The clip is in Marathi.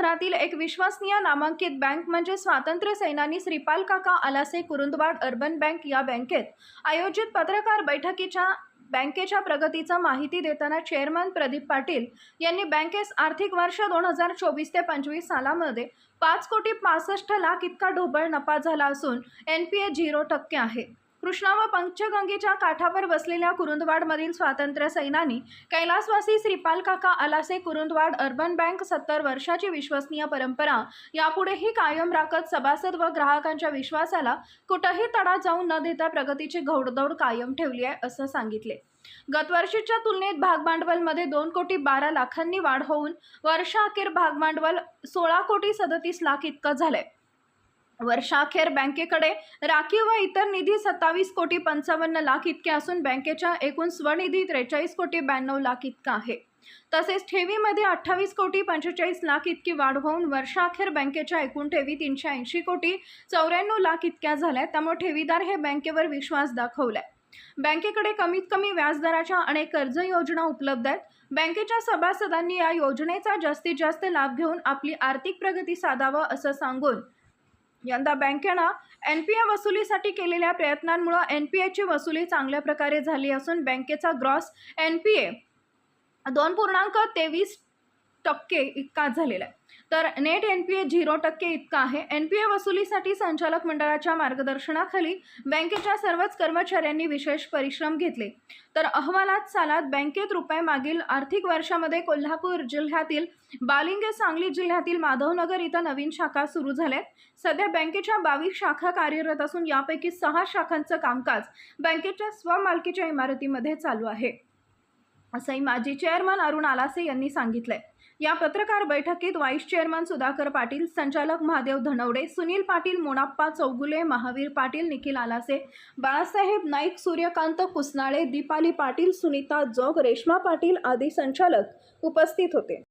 शहरातील एक विश्वसनीय नामांकित बँक म्हणजे स्वातंत्र्य सेनानी श्रीपाल काका आलासे कुरुंदवाड अर्बन बँक या बँकेत. आयोजित पत्रकार बैठकीच्या बँकेच्या प्रगतीचा माहिती देताना चेअरमन प्रदीप पाटील यांनी बँकेस आर्थिक वर्ष दोन हजार चोवीस ते पंचवीस सालामध्ये पाच कोटी पासष्ट लाख इतका ढोबळ नफा झाला असून एन पी ए झिरो टक्के आहे. कृष्णा व पंचगंगेच्या काठावर बसलेल्या कुरुंदवाडमधील स्वातंत्र्य सैनानी कैलासवासी श्रीपाल काका आलासे कुरुंदवाड अर्बन बँक सत्तर वर्षाची विश्वसनीय परंपरा यापुढेही कायम राखत सभासद व ग्राहकांच्या विश्वासाला कुठंही तडा जाऊन न देता प्रगतीची घौडदौड कायम ठेवली आहे असं सांगितले. गतवर्षीच्या तुलनेत भागभांडवलमध्ये दोन कोटी बारा लाखांनी वाढ होऊन वर्षाअखेर भागभांडवल सोळा कोटी सदतीस लाख इतकं झालंय. वर्षाखेर बँकेकडे राखीव व इतर निधी सत्तावीस कोटी पंचावन्न लाख इतके असून बँकेच्या एकूण स्वनिधी त्रेचाळीस कोटी ब्याण्णव लाख इतका आहे. तसेच ठेवीमध्ये अठ्ठावीस कोटी पंचेचाळीस लाख इतकी वाढ होऊन वर्षाअखेर बँकेच्या एकूण ठेवी तीनशे ऐंशी कोटी चौऱ्याण्णव लाख इतक्या झाल्या. त्यामुळे ठेवीदार हे बँकेवर विश्वास दाखवलाय. बँकेकडे कमीत कमी व्याजदराच्या अनेक कर्ज योजना उपलब्ध आहेत. बँकेच्या सभासदांनी या योजनेचा जास्तीत जास्त लाभ घेऊन आपली आर्थिक प्रगती साधावं असं सांगून यंदा बँकेनं एन पी ए वसुलीसाठी केलेल्या प्रयत्नांमुळं एन पी एची वसुली चांगल्या प्रकारे झाली असून बँकेचा ग्रॉस एन पी ए दोन पूर्णांक तेवीस टक्के इतका झालेला आहे. तर net N P A zero टक्के इतका आहे. एन पी ए वसुलीसाठी संचालक मंडळाच्या मार्गदर्शनाखाली बँकेच्या सर्वच कर्मचाऱ्यांनी विशेष परिश्रम घेतले. तर अहवालात सालात बँकेत रुपये मागील आर्थिक वर्षामध्ये कोल्हापूर जिल्ह्यातील बालिंगे सांगली जिल्ह्यातील माधवनगर इथं नवीन शाखा सुरू झाल्यात. सध्या बँकेच्या बावीस शाखा कार्यरत असून यापैकी सहा शाखांचं कामकाज बँकेच्या स्वमालकीच्या इमारतीमध्ये चालू आहे. असंही माजी चेअरमन अरुण आलासे यांनी सांगितलंय. या पत्रकार बैठकीत व्हाईस चेअरमन सुधाकर पाटील संचालक महादेव धनवडे सुनील पाटील मोनाप्पा चौगुले महावीर पाटील निखिल आलासे बाळासाहेब नाईक सूर्यकांत कुसनाळे दीपाली पाटील सुनीता जोग रेश्मा पाटील आदी संचालक उपस्थित होते.